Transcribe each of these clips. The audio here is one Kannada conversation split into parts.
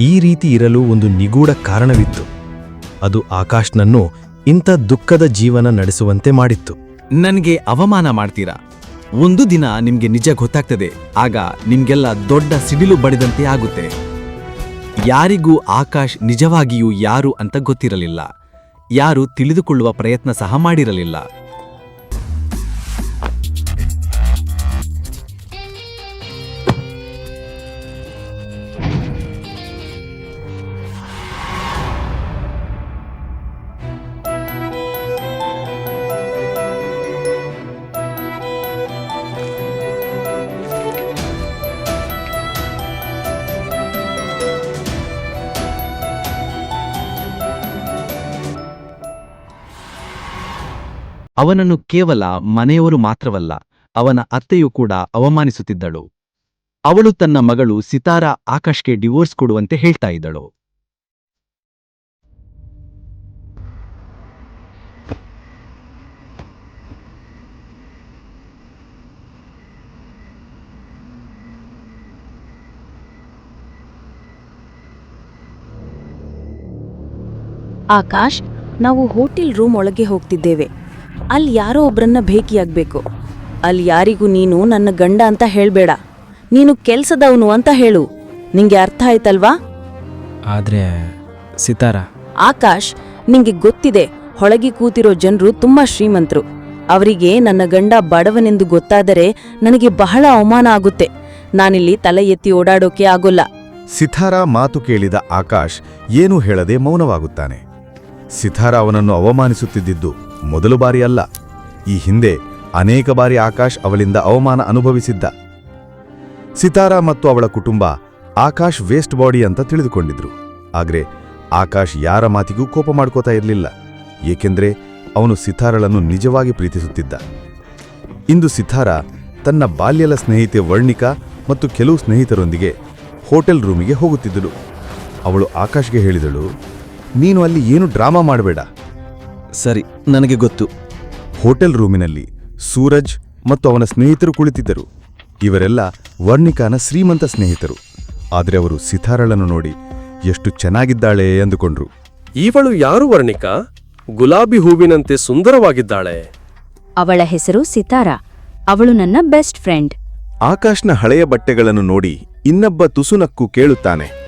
ಈ ರೀತಿ ಇರಲು ಒಂದು ನಿಗೂಢ ಕಾರಣವಿತ್ತು. ಅದು ಆಕಾಶ್ನನ್ನು ಇಂಥ ದುಃಖದ ಜೀವನ ನಡೆಸುವಂತೆ ಮಾಡಿತ್ತು. ನನಗೆ ಅವಮಾನ ಮಾಡ್ತೀರಾ? ಒಂದು ದಿನ ನಿಮ್ಗೆ ನಿಜ ಗೊತ್ತಾಗ್ತದೆ. ಆಗ ನಿಮ್ಗೆಲ್ಲ ದೊಡ್ಡ ಸಿಡಿಲು ಬಡಿದಂತೆ ಆಗುತ್ತೆ. ಯಾರಿಗೂ ಆಕಾಶ್ ನಿಜವಾಗಿಯೂ ಯಾರು ಅಂತ ಗೊತ್ತಿರಲಿಲ್ಲ. ಯಾರು ತಿಳಿದುಕೊಳ್ಳುವ ಪ್ರಯತ್ನ ಸಹ ಮಾಡಿರಲಿಲ್ಲ. ಅವನನ್ನು ಕೇವಲ ಮನೆಯವರು ಮಾತ್ರವಲ್ಲ, ಅವನ ಅತ್ತೆಯೂ ಕೂಡ ಅವಮಾನಿಸುತ್ತಿದ್ದಳು. ಅವಳು ತನ್ನ ಮಗಳು ಸಿತಾರಾ ಆಕಾಶ್ಗೆ ಡಿವೋರ್ಸ್ ಕೊಡುವಂತೆ ಹೇಳ್ತಾ ಇದ್ದಳು. ಆಕಾಶ್, ನಾವು ಹೋಟೆಲ್ ರೂಮ್ ಒಳಗೆ ಹೋಗ್ತಿದ್ದೇವೆ. ಅಲ್ಲಿ ಯಾರೋ ಒಬ್ಬರನ್ನ ಭೇಟಿಯಾಗಬೇಕು. ಅಲ್ಲಿ ಯಾರಿಗೂ ನೀನು ನನ್ನ ಗಂಡ ಅಂತ ಹೇಳಬೇಡ. ನೀನು ಕೆಲಸದವನು ಅಂತ ಹೇಳು. ನಿಂಗೆ ಅರ್ಥ ಆಯ್ತಲ್ವಾ? ಆದ್ರೆ ಸಿತಾರ? ಆಕಾಶ್ ನಿಂಗೆ ಗೊತ್ತಿದೆ ಹೊಳಗಿ ಕೂತಿರೋ ಜನರು ತುಂಬಾ ಶ್ರೀಮಂತರು. ಅವರಿಗೆ ನನ್ನ ಗಂಡ ಬಡವನೆಂದು ಗೊತ್ತಾದರೆ ನನಗೆ ಬಹಳ ಅವಮಾನ ಆಗುತ್ತೆ. ನಾನಿಲ್ಲಿ ತಲೆ ಎತ್ತಿ ಓಡಾಡೋಕೆ ಆಗೋಲ್ಲ. ಸಿತಾರ ಮಾತು ಕೇಳಿದ ಆಕಾಶ್ ಏನೂ ಹೇಳದೆ ಮೌನವಾಗುತ್ತಾನೆ. ಸಿತಾರ ಅವನನ್ನು ಅವಮಾನಿಸುತ್ತಿದ್ದಿದ್ದು ಮೊದಲು ಬಾರಿ ಅಲ್ಲ. ಈ ಹಿಂದೆ ಅನೇಕ ಬಾರಿ ಆಕಾಶ್ ಅವಳಿಂದ ಅವಮಾನ ಅನುಭವಿಸಿದ್ದ. ಸಿತಾರಾ ಮತ್ತು ಅವಳ ಕುಟುಂಬ ಆಕಾಶ್ ವೇಸ್ಟ್ ಬಾಡಿ ಅಂತ ತಿಳಿದುಕೊಂಡಿದ್ರು. ಆದರೆ ಆಕಾಶ್ ಯಾರ ಮಾತಿಗೂ ಕೋಪ ಮಾಡ್ಕೋತಾ ಇರಲಿಲ್ಲ. ಏಕೆಂದರೆ ಅವನು ಸಿತಾರಳನ್ನು ನಿಜವಾಗಿ ಪ್ರೀತಿಸುತ್ತಿದ್ದ. ಇಂದು ಸಿತಾರಾ ತನ್ನ ಬಾಲ್ಯದ ಸ್ನೇಹಿತೆ ವರ್ಣಿಕಾ ಮತ್ತು ಕೆಲವು ಸ್ನೇಹಿತರೊಂದಿಗೆ ಹೋಟೆಲ್ ರೂಮಿಗೆ ಹೋಗುತ್ತಿದ್ದಳು. ಅವಳು ಆಕಾಶ್ಗೆ ಹೇಳಿದಳು, ನೀನು ಅಲ್ಲಿ ಏನು ಡ್ರಾಮಾ ಮಾಡಬೇಡ. ಸರಿ ನನಗೆ ಗೊತ್ತು. ಹೋಟೆಲ್ ರೂಮಿನಲ್ಲಿ ಸೂರಜ್ ಮತ್ತು ಅವನ ಸ್ನೇಹಿತರು ಕುಳಿತಿದ್ದರು. ಇವರೆಲ್ಲ ವರ್ಣಿಕಾನ ಶ್ರೀಮಂತ ಸ್ನೇಹಿತರು. ಆದರೆ ಅವರು ಸಿತಾರಳನ್ನು ನೋಡಿ ಎಷ್ಟು ಚೆನ್ನಾಗಿದ್ದಾಳೆ ಎಂದುಕೊಂಡ್ರು. ಇವಳು ಯಾರು ವರ್ಣಿಕಾ? ಗುಲಾಬಿ ಹೂವಿನಂತೆ ಸುಂದರವಾಗಿದ್ದಾಳೆ. ಅವಳ ಹೆಸರು ಸಿತಾರಾ. ಅವಳು ನನ್ನ ಬೆಸ್ಟ್ ಫ್ರೆಂಡ್. ಆಕಾಶ್ನ ಹಳೆಯ ಬಟ್ಟೆಗಳನ್ನು ನೋಡಿ ಇನ್ನೊಬ್ಬ ತುಸುನಕ್ಕು ಕೇಳುತ್ತಾನೆ.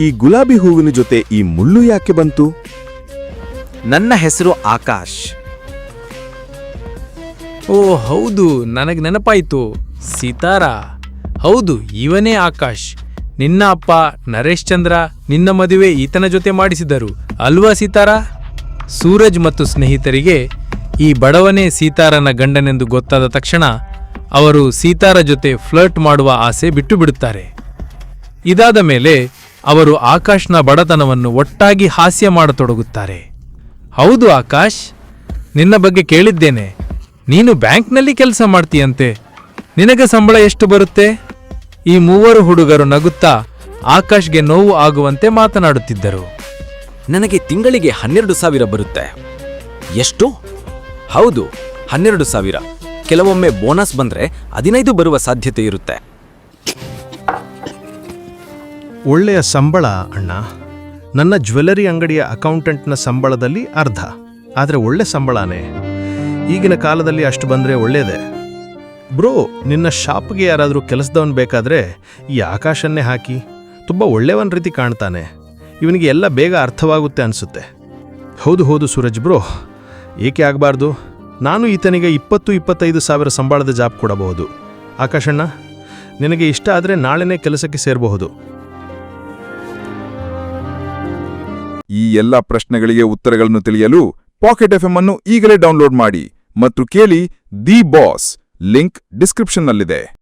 ಈ ಗುಲಾಬಿ ಹೂವಿನ ಜೊತೆ ಈ ಮುಳ್ಳು ಯಾಕೆ ಬಂತು? ನನ್ನ ಹೆಸರು ಆಕಾಶ್. ಓ, ಹೌದು, ನನಗೆ ನೆನಪಾಯಿತು. ಸಿತಾರಾ. ಹೌದು, ಇವನೇ ಆಕಾಶ್. ನಿನ್ನ ಅಪ್ಪ ನರೇಶ್ ಚಂದ್ರ ನಿನ್ನ ಮದುವೆ ಈತನ ಜೊತೆ ಮಾಡಿಸಿದರು, ಅಲ್ವಾ ಸೀತಾರಾ? ಸೂರಜ್ ಮತ್ತು ಸ್ನೇಹಿತರಿಗೆ ಈ ಬಡವನೇ ಸೀತಾರನ ಗಂಡನೆಂದು ಗೊತ್ತಾದ ತಕ್ಷಣ ಅವರು ಸೀತಾರ ಜೊತೆ ಫ್ಲರ್ಟ್ ಮಾಡುವ ಆಸೆ ಬಿಟ್ಟು ಬಿಡುತ್ತಾರೆ ಇದಾದ ಮೇಲೆ ಅವರು ಆಕಾಶ್ನ ಬಡತನವನ್ನು ಒಟ್ಟಾಗಿ ಹಾಸ್ಯ ಮಾಡತೊಡಗುತ್ತಾರೆ. ಹೌದು ಆಕಾಶ್ ನಿನ್ನ ಬಗ್ಗೆ ಕೇಳಿದ್ದೇನೆ. ನೀನು ಬ್ಯಾಂಕ್ನಲ್ಲಿ ಕೆಲಸ ಮಾಡ್ತೀಯಂತೆ. ನಿನಗೆ ಸಂಬಳ ಎಷ್ಟು ಬರುತ್ತೆ? ಈ ಮೂವರು ಹುಡುಗರು ನಗುತ್ತಾ ಆಕಾಶ್ಗೆ ನೋವು ಆಗುವಂತೆ ಮಾತನಾಡುತ್ತಿದ್ದರು. ನನಗೆ ತಿಂಗಳಿಗೆ ಹನ್ನೆರಡು ಸಾವಿರ ಬರುತ್ತೆ. ಎಷ್ಟು? ಹೌದು ಹನ್ನೆರಡು ಸಾವಿರ. ಕೆಲವೊಮ್ಮೆ ಬೋನಸ್ ಬಂದ್ರೆ ಹದಿನೈದು ಬರುವ ಸಾಧ್ಯತೆ ಇರುತ್ತೆ. ಒಳ್ಳೆಯ ಸಂಬಳ ಅಣ್ಣ. ನನ್ನ ಜ್ಯುವೆಲರಿ ಅಂಗಡಿಯ ಅಕೌಂಟೆಂಟ್ನ ಸಂಬಳದಲ್ಲಿ ಅರ್ಧ. ಆದರೆ ಒಳ್ಳೆ ಸಂಬಳನೇ. ಈಗಿನ ಕಾಲದಲ್ಲಿ ಅಷ್ಟು ಬಂದರೆ ಒಳ್ಳೆಯದೇ ಬ್ರೋ, ನಿನ್ನ ಶಾಪ್ಗೆ ಯಾರಾದರೂ ಕೆಲಸದವನು ಬೇಕಾದರೆ ಈ ಆಕಾಶನ್ನೇ ಹಾಕಿ. ತುಂಬ ಒಳ್ಳೆಯವನ ರೀತಿ ಕಾಣ್ತಾನೆ. ಇವನಿಗೆ ಎಲ್ಲ ಬೇಗ ಅರ್ಥವಾಗುತ್ತೆ ಅನಿಸುತ್ತೆ. ಹೌದು ಹೌದು ಸೂರಜ್ ಬ್ರೋ. ಏಕೆ ಆಗಬಾರ್ದು? ನಾನು ಈತನಿಗೆ ಇಪ್ಪತ್ತು, ಇಪ್ಪತ್ತೈದು ಸಾವಿರ ಸಂಬಳದ ಜಾಬ್ ಕೊಡಬಹುದು. ಆಕಾಶಣ್ಣ, ನಿನಗೆ ಇಷ್ಟ ಆದರೆ ನಾಳೆನೇ ಕೆಲಸಕ್ಕೆ ಸೇರಬಹುದು. ಈ ಎಲ್ಲ ಪ್ರಶ್ನೆಗಳಿಗೆ ಉತ್ತರಗಳನ್ನು ತಿಳಿಯಲು ಪಾಕೆಟ್ ಎಫ್ಎಂ ಅನ್ನು ಈಗಲೇ ಡೌನ್ಲೋಡ್ ಮಾಡಿ ಮತ್ತು ಕೇಳಿ ದಿ ಬಾಸ್ ಲಿಂಕ್ ಡಿಸ್ಕ್ರಿಪ್ಷನ್ನಲ್ಲಿದೆ.